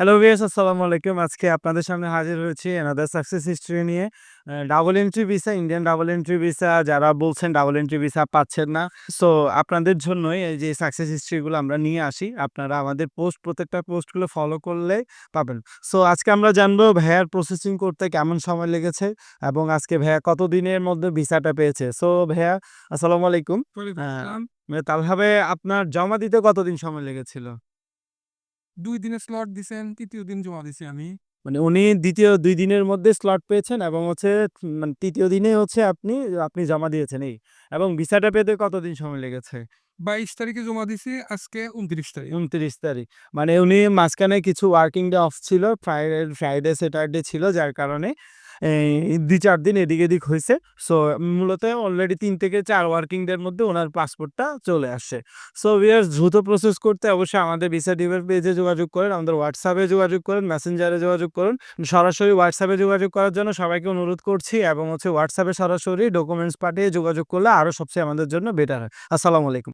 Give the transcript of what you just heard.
Hello viewers আসসালামু আলাইকুম। আজকে আপনাদের সামনে হাজির হয়েছি এনাদার সাকসেস হিস্ট্রি নিয়ে। Double entry visa Indian double entry visa যারা বলছেন ডাবল এন্ট্রি ভিসা পাচ্ছেন না। সো আপনাদের জন্যই এই যে সাকসেস হিস্ট্রিগুলো আমরা নিয়ে আসি আপনারা আমাদের পোস্ট প্রত্যেকটা পোস্টগুলো ফলো করলে পাবেন। সো আজকে আমরা জানব ভাইয়ার প্রসেসিং করতে কেমন সময় লেগেছে এবং আজকে ভাইয়া কত দিনের মধ্যে ভিসাটা পেয়েছে। সো ভাইয়া আসসালামু আলাইকুম। তাহলে আপনার জমা দিতে কতদিন সময় লেগেছিল? দুই দিনের স্লট দিছেন তৃতীয় দিন জমা দিছি আমি। মানে উনি দ্বিতীয় দুই দিনের মধ্যে স্লট পেয়েছেন এবং হচ্ছে মানে তৃতীয় দিনে হচ্ছে আপনি আপনি জমা দিয়েছেন এই। এবং ভিসাটা পেতে কতদিন সময় লেগেছে? বাইশ তারিখে জমা দিছি আজকে উনত্রিশ তারিখ। উনত্রিশ তারিখ। মানে উনি মাঝখানে কিছু ওয়ার্কিং ডে অফ ছিল ফ্রাইডে ফ্রাইডে স্যাটারডে ছিল যার কারণে দুই চার দিন এদিক এদিক হয়েছে সো মূলত অলরেডি তিন থেকে চার ওয়ার্কিং ডের মধ্যে ওনার পাসপোর্টটা চলে আসে সো ভিয়ার্স দ্রুত প্রসেস করতে অবশ্যই আমাদের ভিসা ডিভার পেজে যোগাযোগ করেন, আমাদের হোয়াটসঅ্যাপে যোগাযোগ করেন মেসেঞ্জারে যোগাযোগ করুন। সরাসরি হোয়াটসঅ্যাপে যোগাযোগ করার জন্য সবাইকে অনুরোধ করছি এবং হচ্ছে হোয়াটসঅ্যাপে সরাসরি ডকুমেন্টস পাঠিয়ে যোগাযোগ করলে আরও সবচেয়ে আমাদের জন্য বেটার হয়। আসসালামু আলাইকুম।